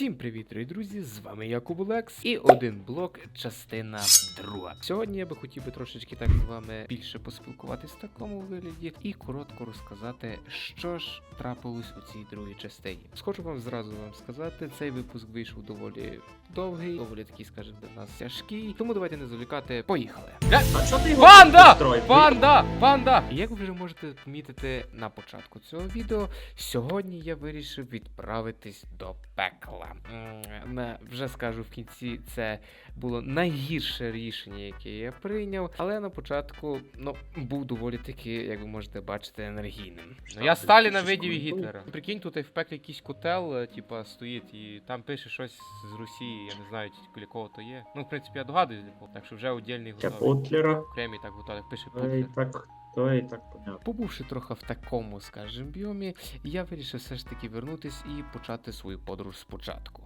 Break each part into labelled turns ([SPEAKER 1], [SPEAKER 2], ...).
[SPEAKER 1] Всім привіт, дорогі друзі! З вами я Кубулекс і один блок, частина друга. Сьогодні я би хотів би трошечки так з вами більше поспілкуватись в такому вигляді і коротко розказати, що ж трапилось у цій другій частині. Схочу вам зразу вам сказати, цей випуск вийшов доволі довгий, доволі такий, скажімо, для нас тяжкий. Тому давайте не зволікати. Поїхали!
[SPEAKER 2] А що ти
[SPEAKER 1] Панда! Панда! Панда! Як ви вже можете помітити на початку цього відео, сьогодні я вирішив відправитись до пекла. Вже скажу в кінці, це було найгірше рішення, яке я прийняв. Але на початку ну, був доволі таки, як ви можете бачити, енергійним. Ну, я Сталіна видів і. Гітлера. Прикинь, тут і в пеклі якийсь котел, е, типа, стоїть, і там пише щось з Росії, я не знаю, для кого то є. Ну, в принципі, я догадуюсь. Так що вже отдільний готовий.
[SPEAKER 2] Путлера.
[SPEAKER 1] Окремі так готові, пише Путлер.
[SPEAKER 2] так, то і так понятно.
[SPEAKER 1] Побувши трохи в такому, скажімо, біомі, я вирішив все ж таки вернутись і почати свою подорож спочатку.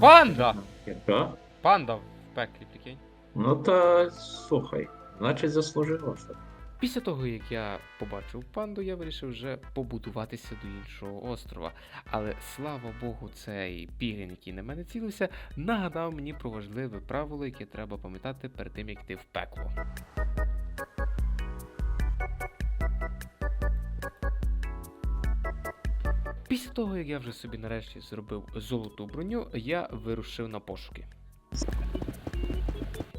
[SPEAKER 1] Панда!
[SPEAKER 2] Яка?
[SPEAKER 1] Панда в пеклі, прикинь.
[SPEAKER 2] Ну та слухай, значить заслужило. що.
[SPEAKER 1] Після того, як я побачив панду, я вирішив вже побудуватися до іншого острова. Але слава Богу, цей пігін, який на мене цілився, нагадав мені про важливе правило, яке треба пам'ятати перед тим, як йти в пекло. Після того, як я вже собі нарешті зробив золоту броню, я вирушив на пошуки.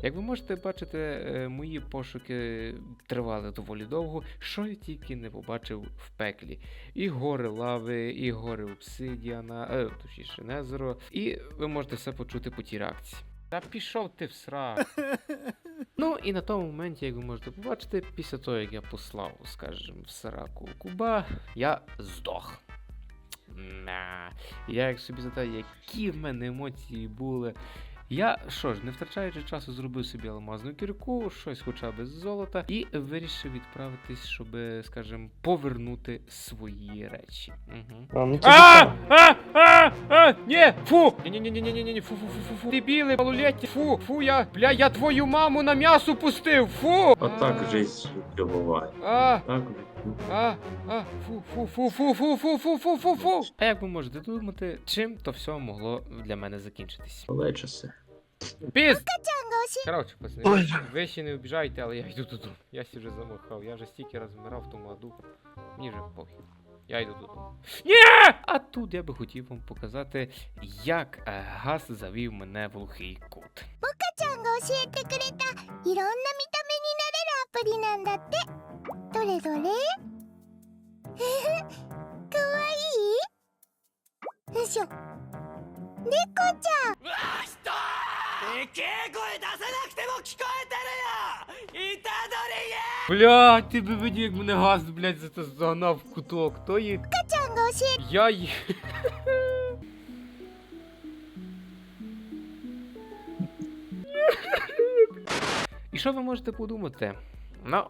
[SPEAKER 1] Як ви можете бачити, е, мої пошуки тривали доволі довго, що я тільки не побачив в пеклі. І гори лави, і гори обсидіана, е, точніше незеро. І ви можете все почути по тій реакції. Та пішов ти в сра. Ну і на тому моменті, як ви можете побачити, після того, як я послав, скажімо, в сраку куба, я здох. На. Я як собі згадаю, які в мене емоції були. Я що ж, не втрачаючи часу, зробив собі алмазну кірку, щось хоча б з золота, і вирішив відправитись, щоб, скажімо, повернути свої речі. Угу. А! А! А! А! Ні! Фу! ні ні ні ні ні ні фу фу фу фу фу Дебіли, малолетні! Фу! Фу, я, бля, я твою маму на м'ясо пустив! Фу!
[SPEAKER 2] Отак
[SPEAKER 1] А!
[SPEAKER 2] жизнь буває.
[SPEAKER 1] А!
[SPEAKER 2] Так,
[SPEAKER 1] А, а, фу, фу, фу, фу, фу, фу, фу, фу, фу, фу. А як ви можете думати, чим то все могло для мене закінчитись?
[SPEAKER 2] коли часи.
[SPEAKER 1] Піс! Коротше, пацани, ви ще не обіжайте, але я йду додому. Я сі вже замахав, я вже стільки раз вмирав в тому аду. Мені вже похід. Я йду додому. Ні! А тут я би хотів вам показати, як е, газ завів мене в глухий кут.
[SPEAKER 3] ちゃんが教えてくれたいろんな見た目になれるアプリなんだって どれどれふふかわいいよいしょ猫ちゃん
[SPEAKER 4] でけえ声出さなくても聞こえてるよ虎杖や
[SPEAKER 1] Блядь, ти би видів, як мене газ, блядь, за це загнав в куток. То є
[SPEAKER 3] ちゃんが教え
[SPEAKER 1] Я й... І що ви можете подумати? Ну,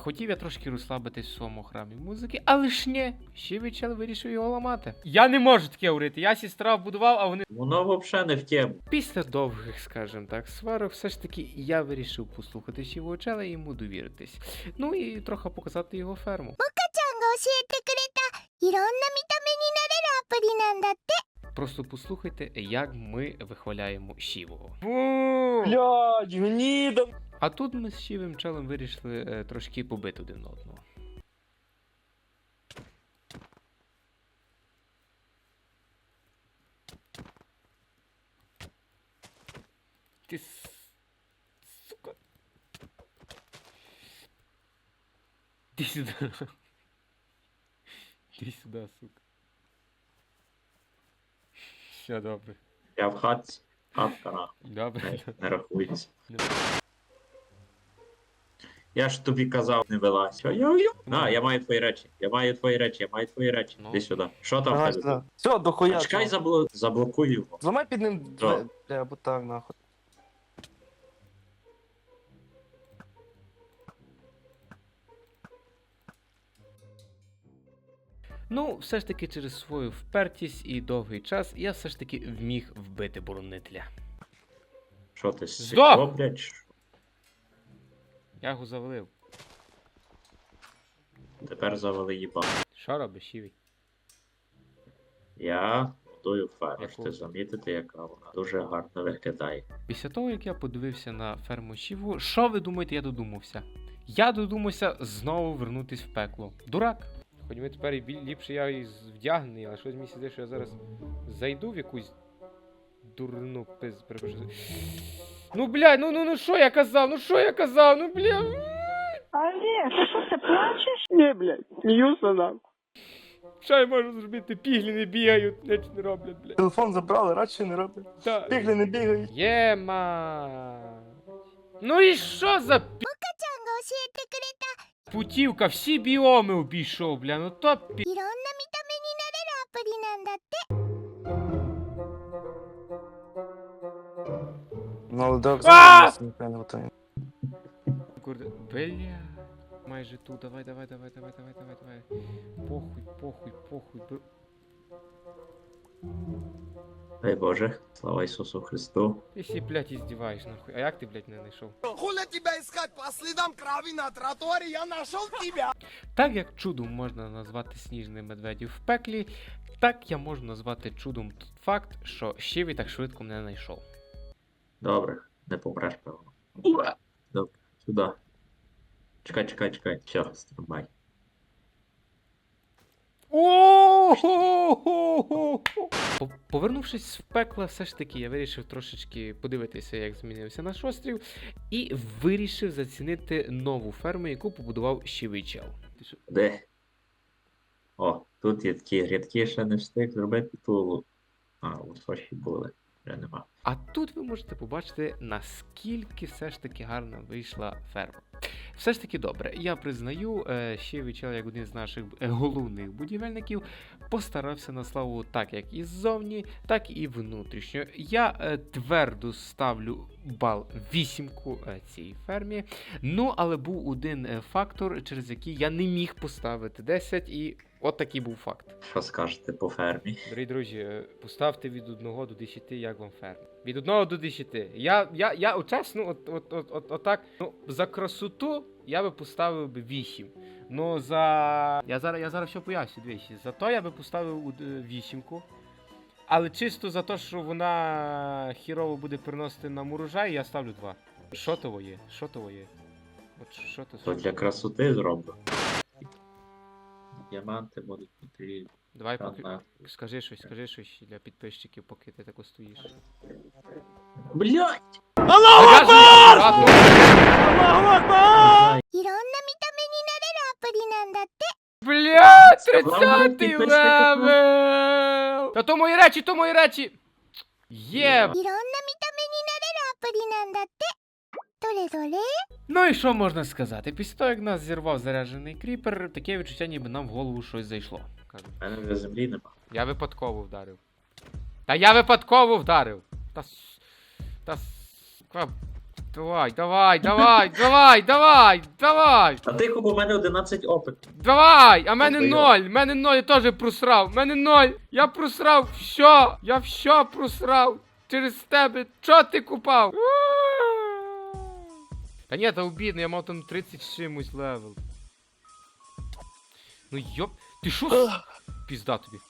[SPEAKER 1] хотів я трошки розслабитись в своєму храмі музики, але ж ні, ще вечір вирішив його ламати. Я не можу таке говорити. Я сестра будував, а вони.
[SPEAKER 2] Воно взагалі не в тему.
[SPEAKER 1] Після довгих, скажімо так, сварок, все ж таки я вирішив послухати Чівочела і йому довіритись. Ну і трохи показати його ферму.
[SPEAKER 3] ちゃんが教えてくれたいろんな見た目になれるアプリなんだって
[SPEAKER 1] Просто послухайте, як ми вихваляємо Шівого.
[SPEAKER 4] Блядь, гніда!
[SPEAKER 1] А тут ми з Шівим челем вирішили е, трошки побити один одного. Ти сука. Іди сюди. Іди сюди, сука. Все добре.
[SPEAKER 2] Я в хатці. Хатка.
[SPEAKER 1] Добре.
[SPEAKER 2] Не рахується. Я ж тобі казав, не вилазь. Йо-йо-йо. На, я маю твої речі. Я маю твої речі, я маю твої речі.
[SPEAKER 1] Ну.
[SPEAKER 2] Іди сюди. Що там в тебе?
[SPEAKER 4] Все, дохуя.
[SPEAKER 2] Чекай, забло... заблокуй його.
[SPEAKER 4] Зламай під ним
[SPEAKER 2] Що?
[SPEAKER 4] две- бля, або так нахуй.
[SPEAKER 1] Ну, все ж таки через свою впертість і довгий час я все ж таки вміг вбити боронителя.
[SPEAKER 2] Що ти сікло, блядь?
[SPEAKER 1] Я його завалив.
[SPEAKER 2] Тепер завали їба.
[SPEAKER 1] Що робиш, Шівий?
[SPEAKER 2] Я тою ферму.
[SPEAKER 5] Яку?
[SPEAKER 2] Можете замітити, яка вона дуже гарно виглядає.
[SPEAKER 5] Після того, як я подивився на ферму Шіву, що ви думаєте, я додумався? Я додумався знову вернутись в пекло. Дурак! Хоч ми тепер і біль- ліпше я і вдягнений, але щось мені що я зараз зайду в якусь дурну пиз. перепрошую. Ну блядь, ну ну ну що я казав? Ну що я казав? Ну бля.
[SPEAKER 6] Олег, ты что, ты плачешь? Не, блядь, смеюся нам.
[SPEAKER 5] Що я можу зробити? Піглі не бігають, нічого не роблять, блядь.
[SPEAKER 7] Телефон забрали, радше не роблять.
[SPEAKER 5] Та...
[SPEAKER 7] Пігли не бігають.
[SPEAKER 5] Єма. Ну і що за пі...
[SPEAKER 3] ちゃんが教えてくれた
[SPEAKER 5] путівка? Всі біоми обійшов, бля, ну то пі...
[SPEAKER 3] いろんな見た目になれるアプリなんだって
[SPEAKER 7] Ну,
[SPEAKER 5] А!
[SPEAKER 7] зараз ніхто не готовий.
[SPEAKER 5] Курде, бля. Майже тут, давай, давай, давай, давай, давай, давай, давай. Похуй, похуй, похуй. бр-
[SPEAKER 2] Дай Боже, слава Ісусу Христу.
[SPEAKER 5] Ти сі, блядь, іздіваєш, нахуй. А як ти, блядь, не знайшов?
[SPEAKER 4] Хуля тебя искать по следам крови на тротуаре, я нашел тебя!
[SPEAKER 5] Так як чудом можна назвати сніжний медведів в пеклі, так я можу назвати чудом тот факт, що Щеві так швидко мене знайшов.
[SPEAKER 2] Добре, не помреш, певно. Добре, сюди. Чекай, чекай, чекай. Все, стрибай.
[SPEAKER 5] По- Повернувшись в пекло, все ж таки я вирішив трошечки подивитися, як змінився наш острів, і вирішив зацінити нову ферму, яку побудував Щевичел.
[SPEAKER 2] Де? О, тут є такі рядки, ще не встиг зробити тулу. А, лосоші були. Нема.
[SPEAKER 5] А тут ви можете побачити, наскільки все ж таки гарна вийшла ферма. Все ж таки добре, я признаю, е, ще Вічел, як один з наших е, головних будівельників, постарався на славу так як і ззовні, так і внутрішньо. Я е, твердо ставлю бал вісімку цій фермі. Ну, але був один фактор, через який я не міг поставити 10, і от такий був факт.
[SPEAKER 2] Що скажете по фермі?
[SPEAKER 5] Дорогі друзі, поставте від 1 до 10, як вам ферма. Від 1 до 10. Я, я, я чесно, от, от, от, от, от так, ну, за красоту я би поставив би 8. Ну за. Я зараз, я зараз все поясню, двічі. За то я би поставив у- е, вісімку. Але чисто за те, що вона хірово буде приносити нам урожай, я ставлю 2. Що того є? Що того є? От що то
[SPEAKER 2] То для красоти зроблю Діаманти будуть потрібні.
[SPEAKER 5] Давай
[SPEAKER 2] Та,
[SPEAKER 5] поки...
[SPEAKER 2] на.
[SPEAKER 5] скажи щось, скажи щось для підписчиків, поки ти тако стоїш.
[SPEAKER 2] Блядь!
[SPEAKER 3] いろんな見た目になれるアプリなんだって
[SPEAKER 5] Бля,
[SPEAKER 2] Сказав,
[SPEAKER 5] 30
[SPEAKER 2] підписник
[SPEAKER 5] левел! Та то мої речі, то мої речі! Є!
[SPEAKER 3] いろんな見た目になれるアプリなんだって Доле-доле.
[SPEAKER 5] Ну і що можна сказати? Після того, як нас зірвав заряджений кріпер, таке відчуття, ніби нам в голову щось зайшло. Я випадково вдарив. Та я випадково вдарив! Та с. Та с. Давай, давай, давай, давай, давай, давай!
[SPEAKER 2] А тихо, бо у мене 11 опит.
[SPEAKER 5] Давай! А мене
[SPEAKER 2] Ой-ой.
[SPEAKER 5] ноль! Мене ноль, я теж просрав! Мене ноль! Я просрав! Що? Я все просрав! Через тебе! Чо ти купав? А! Та ні, та обідно, я мав там 30 з чимось левел. Ну йоп. Ти с- Пізда тобі.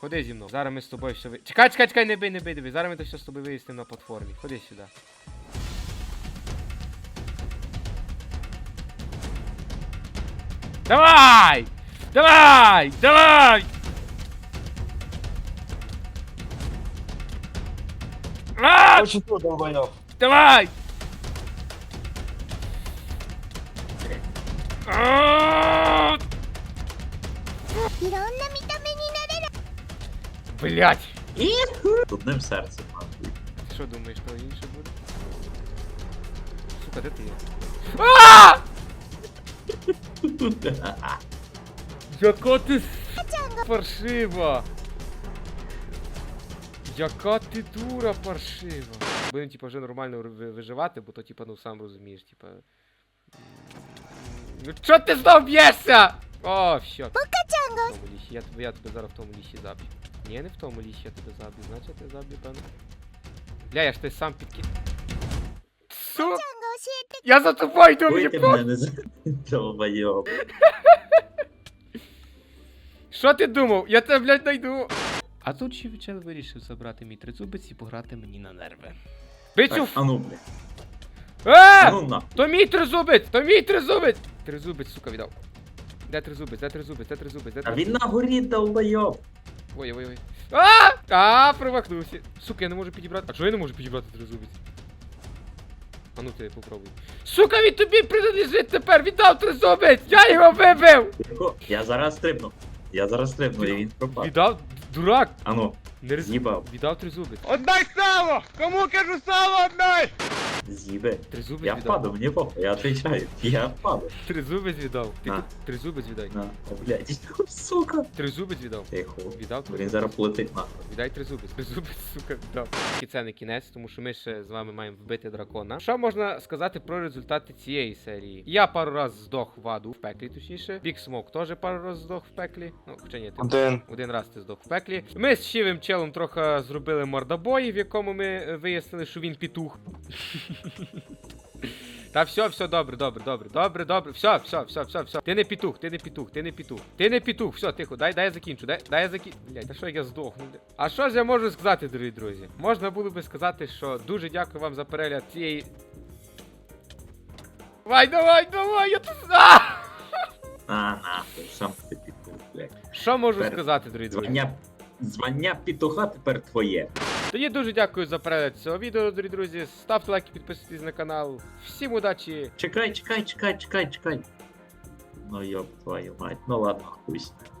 [SPEAKER 5] Ходи зі мною. Зараз ми з тобою все ви. Чекай, чекай, чекай, не бий, не бий, диви. Зараз ми це все з тобою вияснимо на платформі. Ходи сюди. Давай! Давай! Давай! А!
[SPEAKER 7] Очень тут долбойов.
[SPEAKER 5] Давай! А!
[SPEAKER 3] いろんな見た目になれる
[SPEAKER 5] Блять!
[SPEAKER 2] З одним серцем. нахуй.
[SPEAKER 5] Ти що думаєш, що інше буде? Сука, де ти є? А! Яка ти с- паршива! Яка ти дура паршива. Будемо типу, вже нормально виживати, бо то типу, ну сам розумієш, типа Ну чо ти знов б'єшся? О, все. Пукачанго! Я тебе, я тебе зараз в тому лісі заб'ю. Ні, не в тому лісі я тебе заб'ю, значить я тебе заб'ю, певно. Бля, я ж ти сам підки... Су! Я за тобою йду, мені
[SPEAKER 2] просто... Долбойоб.
[SPEAKER 5] Що ти думав? Я тебе, блядь, найду. А тут Чівчел вирішив забрати мій тризубець і пограти мені на нерви. Бицю!
[SPEAKER 2] Так, а ну, блядь. А
[SPEAKER 5] А!
[SPEAKER 2] на.
[SPEAKER 5] То мій тризубець! То мій тризубець! Тризубець, сука, віддав. Де тризубець, де тризубець, де тризубець, де
[SPEAKER 2] А
[SPEAKER 5] тризубець?
[SPEAKER 2] він на горі долбойоб.
[SPEAKER 5] Ой, ой, ой. А! А, промахнувся. Сука, я не можу підібрати. А чого я не можу підібрати тризубець? А ну ти попробуй. Сука, він тобі принадлежить тепер! Віддав тризубець! Я його вибив!
[SPEAKER 2] Я зараз стрибну. Я зараз стрибну, і він пропав.
[SPEAKER 5] Віддав, дурак!
[SPEAKER 2] А ну,
[SPEAKER 5] Не роз...
[SPEAKER 2] з'їбав.
[SPEAKER 5] три тризубець.
[SPEAKER 4] Однай сало! Кому кажу сало отдай!
[SPEAKER 2] З'їбе.
[SPEAKER 5] Тризубець
[SPEAKER 2] Я
[SPEAKER 5] віддав.
[SPEAKER 2] впаду, мені похуй, я отвечаю. Я впаду.
[SPEAKER 5] Тризубець віддав. Ти
[SPEAKER 2] На.
[SPEAKER 5] тут тризубець віддай.
[SPEAKER 2] На, О, блядь, сука.
[SPEAKER 5] Тризубець віддав.
[SPEAKER 2] Тихо.
[SPEAKER 5] Віддав
[SPEAKER 2] Він
[SPEAKER 5] тризубець.
[SPEAKER 2] зараз полетить нахуй.
[SPEAKER 5] Віддай тризубець. Тризубець, сука, віддав. І це не кінець, тому що ми ще з вами маємо вбити дракона. Що можна сказати про результати цієї серії? Я пару раз здох в аду в пеклі, точніше. Бік Смок теж пару раз здох в пеклі. Ну, хоча ні, ти
[SPEAKER 7] Один.
[SPEAKER 5] один раз ти здох в пеклі. Ми з щивим челом трохи зробили мордобой, в якому ми е, вияснили, що він пітух. Та все, все добре, добре, добре, добре, добре. Все, все, все, все, все. Ти не пітух, ти не пітух, ти не пітух. Ти не пітух, все, тихо, дай, дай я закінчу, дай, дай я закінчу. Блять, а що я здохну? А що ж я можу сказати, дорогі друзі? Можна було би сказати, що дуже дякую вам за перегляд цієї. Давай, давай, давай, я тут. А!
[SPEAKER 2] Нахуй, сам ти пітух, блядь.
[SPEAKER 5] Що можу сказати, дорогі друзі?
[SPEAKER 2] Звання, петуха пітуха тепер твоє.
[SPEAKER 5] Тоді дуже дякую за перегляд цього відео, дорогі друзі. Ставте лайки, підписуйтесь на канал. Всім удачі!
[SPEAKER 2] Чекай, чекай, чекай, чекай, чекай. Ну йоб твою мать. Ну ладно, хуй. ним.